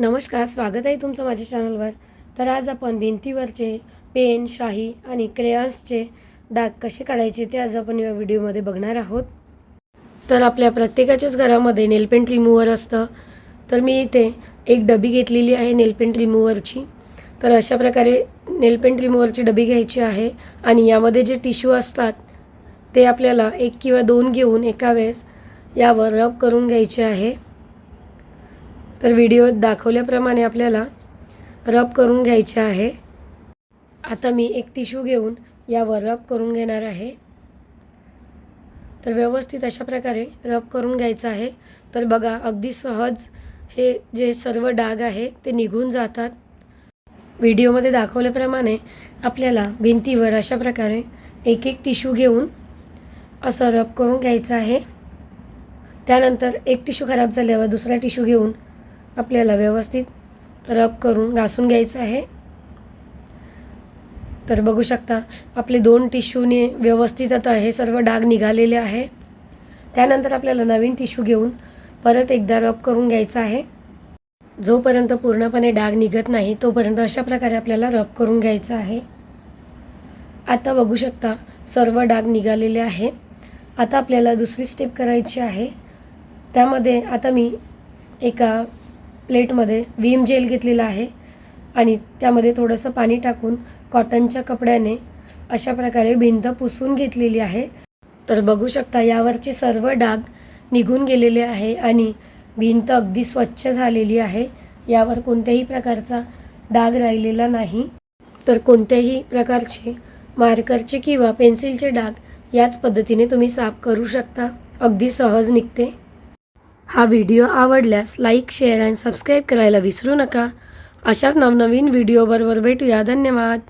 नमस्कार स्वागत आहे तुमचं माझ्या चॅनलवर तर आज आपण भिंतीवरचे पेन शाही आणि क्रेयॉन्सचे डाग कसे काढायचे ते आज आपण या व्हिडिओमध्ये बघणार आहोत. तर आपल्या प्रत्येकाच्याच घरामध्ये नेलपेंट रिमूव्हर असतं. तर मी इथे एक डबी घेतलेली आहे नेलपेंट रिमूव्हरची तर अशा प्रकारे नेलपेंट रिमूव्हरची डबी घ्यायची आहे आणि यामध्ये जे टिश्यू असतात ते आपल्याला एक किंवा दोन घेऊन एका वेळेस यावर रब करून घ्यायचे आहे. तर व्हिडिओत दाखवल्याप्रमाणे आपल्याला रब करून घ्यायचे आहे. आता मी एक टिश्यू घेऊन यावर रब करून घेणार आहे. तर व्यवस्थित अशा प्रकारे रब करून घ्यायचं आहे. तर बघा अगदी सहज हे जे सर्व डाग आहे ते निघून जातात. व्हिडिओमध्ये दाखवल्याप्रमाणे आपल्याला भिंतीवर अशा प्रकारे एक एक टिश्यू घेऊन असं रब करून घ्यायचं आहे. त्यानंतर एक टिश्यू खराब झाल्यावर दुसरा टिश्यू घेऊन आपल्याला व्यवस्थित रब करून घासून घ्यायचं आहे. तर बघू शकता आपले दोन टिश्यूने व्यवस्थित आता हे सर्व डाग निघालेले आहे. त्यानंतर आपल्याला नवीन टिश्यू घेऊन परत एकदा रब करून घ्यायचा आहे. जोपर्यंत पूर्णपणे डाग निघत नाही तोपर्यंत अशा प्रकारे आपल्याला रब करून घ्यायचं आहे. आता बघू शकता सर्व डाग निघालेले आहे. आता आपल्याला दुसरी स्टेप करायची आहे. त्यामध्ये आता मी एका प्लेटमध्ये विम जेल घेतलेला आहे आणि त्यामध्ये थोडंसं पाणी टाकून कॉटनच्या कपड्याने अशा प्रकारे भिंत पुसून घेतलेली आहे. तर बघू शकता यावरचे सर्व डाग निघून गेलेले आहे आणि भिंत अगदी स्वच्छ झालेली आहे. यावर कोणत्याही प्रकारचा डाग राहिलेला नाही. तर कोणत्याही प्रकारचे मार्करचे किंवा पेन्सिलचे डाग याच पद्धतीने तुम्ही साफ करू शकता. अगदी सहज निघते. हा व्हिडिओ आवडल्यास लाईक शेअर आणि सबस्क्राईब करायला विसरू नका. अशाच नवनवीन व्हिडिओबरोबर भेटूया. धन्यवाद.